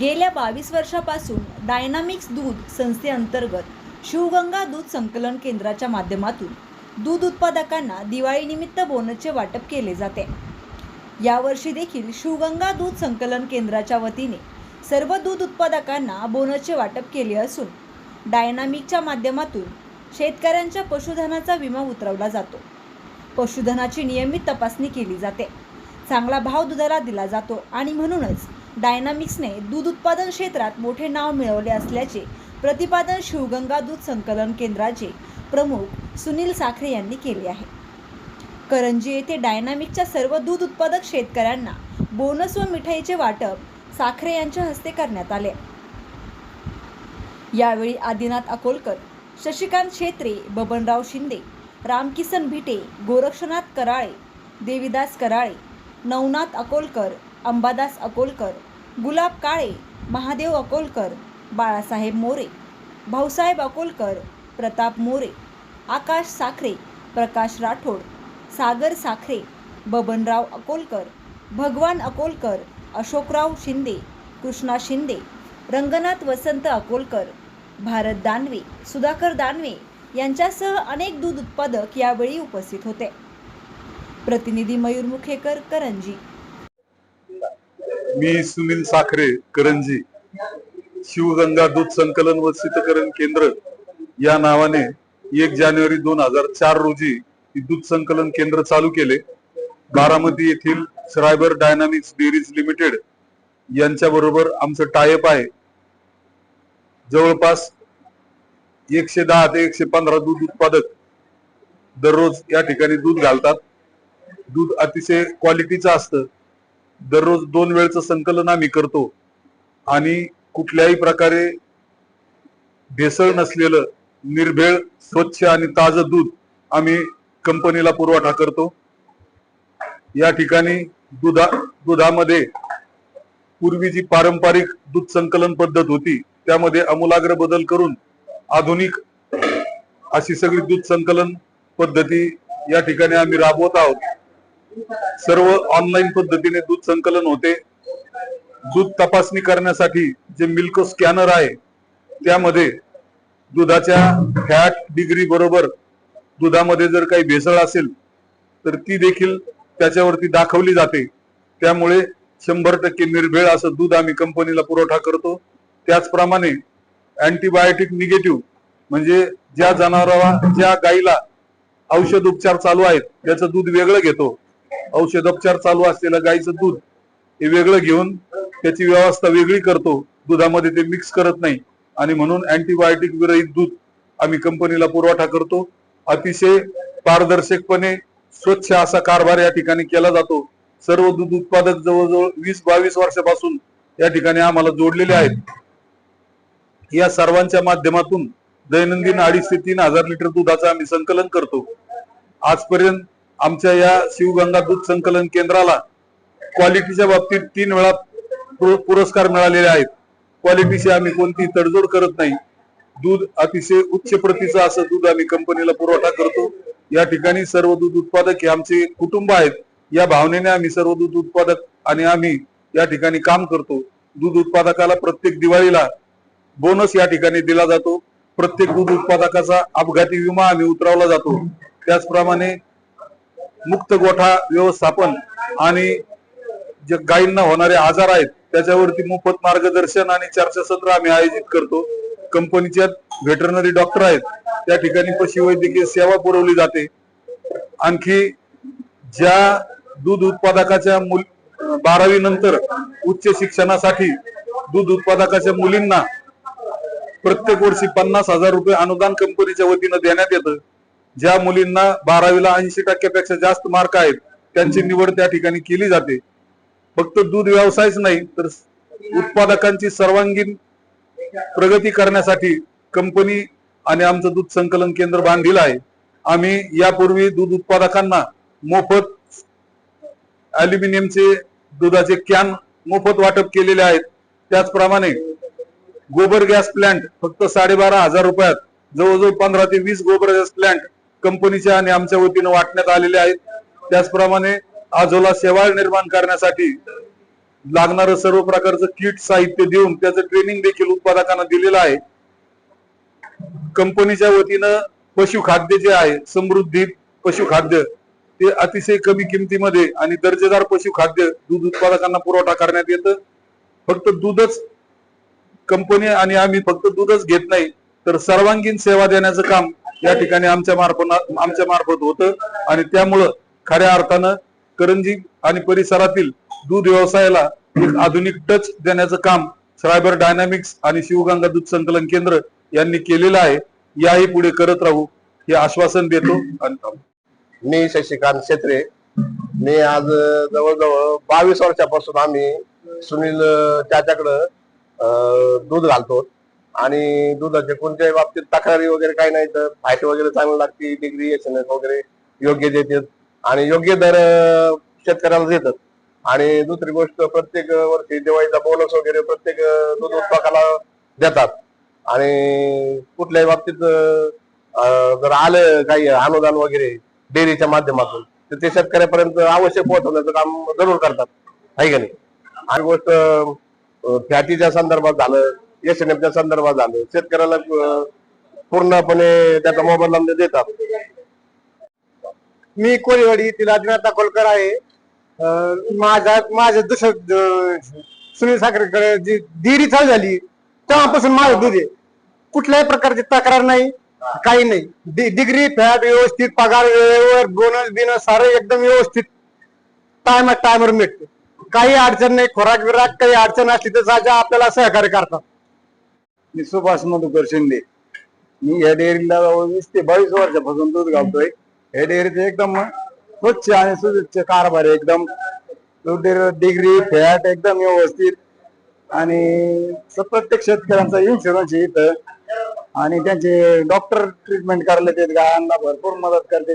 गेल्या बावीस वर्षापासून डायनामिक्स दूध संस्थेअंतर्गत शिवगंगा दूध संकलन केंद्राच्या माध्यमातून दूध उत्पादकांना दिवाळीनिमित्त बोनसचे वाटप केले जाते. यावर्षी देखील शिवगंगा दूध संकलन केंद्राच्या वतीने सर्व दूध उत्पादकांना बोनसचे वाटप केले असून डायनामिकच्या माध्यमातून शेतकऱ्यांच्या पशुधनाचा विमा उतरवला जातो. पशुधनाची नियमित तपासणी केली जाते. चांगला भाव दुधाला दिला जातो आणि म्हणूनच डायनामिक्सने दूध उत्पादन क्षेत्रात मोठे नाव मिळवले असल्याचे प्रतिपादन शिवगंगा दूध संकलन केंद्राचे प्रमुख सुनील साखरे यांनी केले आहे. करंजी येथे डायनामिकच्या सर्व दूध उत्पादक शेतकऱ्यांना बोनस व मिठाईचे वाटप साखरे यांच्या हस्ते करण्यात आले. यावेळी आदिनाथ अकोलकर शशिकांत छेत्रे बबनराव शिंदे रामकिसन भिटे गोरक्षनाथ कराळे देविदास कराळे नवनाथ अकोलकर अंबादास अकोलकर गुलाब काळे महादेव अकोलकर बाळासाहेब मोरे भाऊसाहेब अकोलकर प्रताप मोरे आकाश साखरे प्रकाश राठोड सागर साखरे बबनराव अकोलकर भगवान अकोलकर अशोकराव शिंदे कृष्णा शिंदे रंगनाथ वसंत अकोलकर भारत दानवे सुधाकर दानवे यांच्यासह अनेक दूध उत्पादक यावेळी उपस्थित होते. प्रतिनिधी मयूर मुखेकर करंजी. मी सुनील साखरे करंजी. शिवगंगा दूध संकलन व शीतकरण केंद्र या नावाने एक जानेवारी दोन हजार चार रोजी दूध संकलन केंद्र चालू केले. बारामती येथील श्रायबर डायनामिक्स डेअरीज लिमिटेड यांच्या बरोबर आमचं टायअप आहे. जवळपास एकशे दहा ते एकशे पंधरा दूध उत्पादक दररोज या ठिकाणी दूध घालतात. दूध अतिशय क्वालिटीचं असतं. दररोज दोन वेळचं संकलन आम्ही करतो. आणि कुठल्याही प्रकारे भेसळ नसलेलं निर्भेळ स्वच्छ आणि ताजं दूध आम्ही कंपनीला पुरवठा करतो. या ठिकाणी दुधा दुधामध्ये पूर्वी जी पारंपरिक दूध संकलन पद्धत होती त्यामध्ये अमूलाग्र बदल करून आधुनिक अशी सगळी दूध संकलन पद्धती या ठिकाणी आम्ही राबवत आहोत. सर्व ऑनलाईन पद्धतीने दूध संकलन होते. दूध तपासणी करण्यासाठी जे मिल्क स्कॅनर आहे त्यामध्ये दुधाच्या फॅट डिग्री बरोबर दुधामध्ये जर काही भेसळ असेल तर ती देखील त्याच्यावरती दाखवली जाते. त्यामुळे शंभर टक्के निर्भेळ असं दूध आम्ही कंपनीला पुरवठा करतो. त्याचप्रमाणे अँटीबायोटिक निगेटिव्ह म्हणजे ज्या जनावराला ज्या गाईला औषध उपचार चालू आहेत त्याचं दूध वेगळं घेतो. औषधोपचार चालू असलेलं गाईचं दूध हे वेगळं घेऊन त्याची व्यवस्था वेगळी करतो. दुधामध्ये ते मिक्स करत नाही. आणि म्हणून अँटीबायोटिक विरहित दूध आम्ही कंपनीला पुरवठा करतो. अतिशय पारदर्शकपणे स्वच्छ असा कारभार या ठिकाणी केला जातो. सर्व दूध उत्पादक जवळजवळ वीस बावीस वर्षापासून या ठिकाणी आम्हाला जोडलेले आहेत. या सर्वांच्या माध्यमातून दैनंदिन अडीच ते तीन हजार लिटर दुधाचं आम्ही संकलन करतो. आजपर्यंत आमच्या या शिवगंगा दूध संकलन केंद्राला क्वालिटीच्या बाबतीत तीन वेळा पुरस्कार मिळालेले आहेत. क्वालिटीशी आम्ही कोणतीही तडजोड करत नाही. दूध अतिशय उच्च प्रतीचं असं दूध आम्ही कंपनीला पुरवठा करतो. या ठिकाणी सर्व दूध उत्पादक हे आमचे कुटुंब आहेत. या भावनेने आम्ही सर्व दूध उत्पादक आणि आम्ही या ठिकाणी काम करतो. दूध उत्पादकाला प्रत्येक दिवाळीला बोनस या ठिकाणी दिला जातो. प्रत्येक दूध उत्पादकाचा अपघाती विमा आम्ही उतरवला जातो. त्याचप्रमाणे मुक्त गोठा व्यवस्थापन आणि जे गायींना होणारे आजार आहेत त्याच्यावरती मोफत मार्गदर्शन आणि चर्चासत्र आम्ही आयोजित करतो. कंपनीच्या व्हेटरनरी डॉक्टर आहेत त्या ठिकाणी पशुवैद्यकीय सेवा पुरवली जाते. आणखी ज्या दूध उत्पादकाच्या मुल बारावी नंतर उच्च शिक्षणासाठी दूध उत्पादकाच्या मुलींना प्रत्येक वर्षी पन्नास हजार रुपये अनुदान कंपनीच्या वतीनं देण्यात येतं. ज्या मुलींना बारावीला ऐंशी टक्क्यापेक्षा जास्त मार्क आहेत त्यांची निवड त्या ठिकाणी केली जाते. फक्त दूध व्यवसायच नाही तर उत्पादकांची सर्वांगीण प्रगती करण्यासाठी कंपनी आणि आमचं दूध संकलन केंद्र बांधील आहे. आम्ही यापूर्वी दूध उत्पादकांना मोफत अल्युमिनियमचे दुधाचे कॅन मोफत वाटप केलेले आहेत. त्याचप्रमाणे गोबर गॅस प्लांट फक्त साडेबारा हजार रुपयात जवळजवळ पंधरा ते वीस गोबर गॅस प्लांट कंपनीच्या आणि आमच्या वतीनं वाटण्यात आलेले आहेत. त्याचप्रमाणे आजोला शेवाळ निर्माण करण्यासाठी लागणारं सर्व प्रकारचं किट साहित्य देऊन त्याचं ट्रेनिंग देखील उत्पादकांना दिलेलं आहे. कंपनीच्या वतीनं पशुखाद्य जे आहे समृद्धी पशुखाद्य ते अतिशय कमी किमतीमध्ये आणि दर्जेदार पशुखाद्य दूध उत्पादकांना पुरवठा करण्यात येतं. फक्त दूधच कंपनी आणि आम्ही फक्त दूधच घेत नाही तर सर्वांगीण सेवा देण्याचं काम या ठिकाणी आमच्या मार्फत आमच्या मार्फत होतं. आणि त्यामुळं खऱ्या अर्थानं करंजी आणि परिसरातील दूध व्यवसायाला एक आधुनिक टच देण्याचं काम सायबर डायनामिक्स आणि शिवगंगा दूध संकलन केंद्र यांनी केलेलं आहे. याही पुढे करत राहू हे आश्वासन देतो आणि मी शशिकांत क्षेत्रे मी आज जवळजवळ बावीस वर्षापासून आम्ही सुनील त्याच्याकडं दूध घालतो. आणि दुधाच्या कोणत्याही बाबतीत तक्रारी वगैरे काही नाही तर फाईट वगैरे चांगली लागते डिग्री एस वगैरे योग्य देतात. आणि योग्य दर शेतकऱ्याला देतात. आणि दुसरी गोष्ट प्रत्येक वर्षी दिवाळीचा बोनस वगैरे प्रत्येक दूध उत्पादकाला देतात. आणि कुठल्याही बाबतीत जर आलं काही अनुदान वगैरे डेअरीच्या माध्यमातून तर ते शेतकऱ्यापर्यंत आवश्यक पोहोचवण्याचं काम जरूर करतात. आहे का नाही? आणि गोष्ट फॅटीच्या संदर्भात झालं एस एन एफच्या संदर्भात झालं. शेतकऱ्याला पूर्णपणे त्याचा मोबदला देतात. मी कोळीवाडी येथील आदिनाथ दाखोलकर आहे. माझ्या माझा माझं दुसरं सुनील साखरेकडे जी दिरी चालू झाली तेव्हापासून माझं दूध आहे. कुठल्याही प्रकारची तक्रार नाही काही नाही. डिग्री फॅट व्यवस्थित पगार वेळेवर बोनस बिनस सारं एकदम व्यवस्थित. टायम टायमवर मिळते. काही अडचण नाही खोराक विराक काही अडचण असली तर आपल्याला सहकार्य करतात. मी सुभाष मधुकर शिंदे मी या डेअरीला वीस ते बावीस वर्षापासून दूध घालतोय. या डेअरीचं एकदम स्वच्छ आणि सुविच्छ कारभार आहे एकदम. दूध डिग्री फॅट एकदम व्यवस्थित. आणि प्रत्येक शेतकऱ्यांचा इन्शुरन्स इथं. आणि त्यांचे डॉक्टर ट्रीटमेंट करायला देत गायांना भरपूर मदत करते.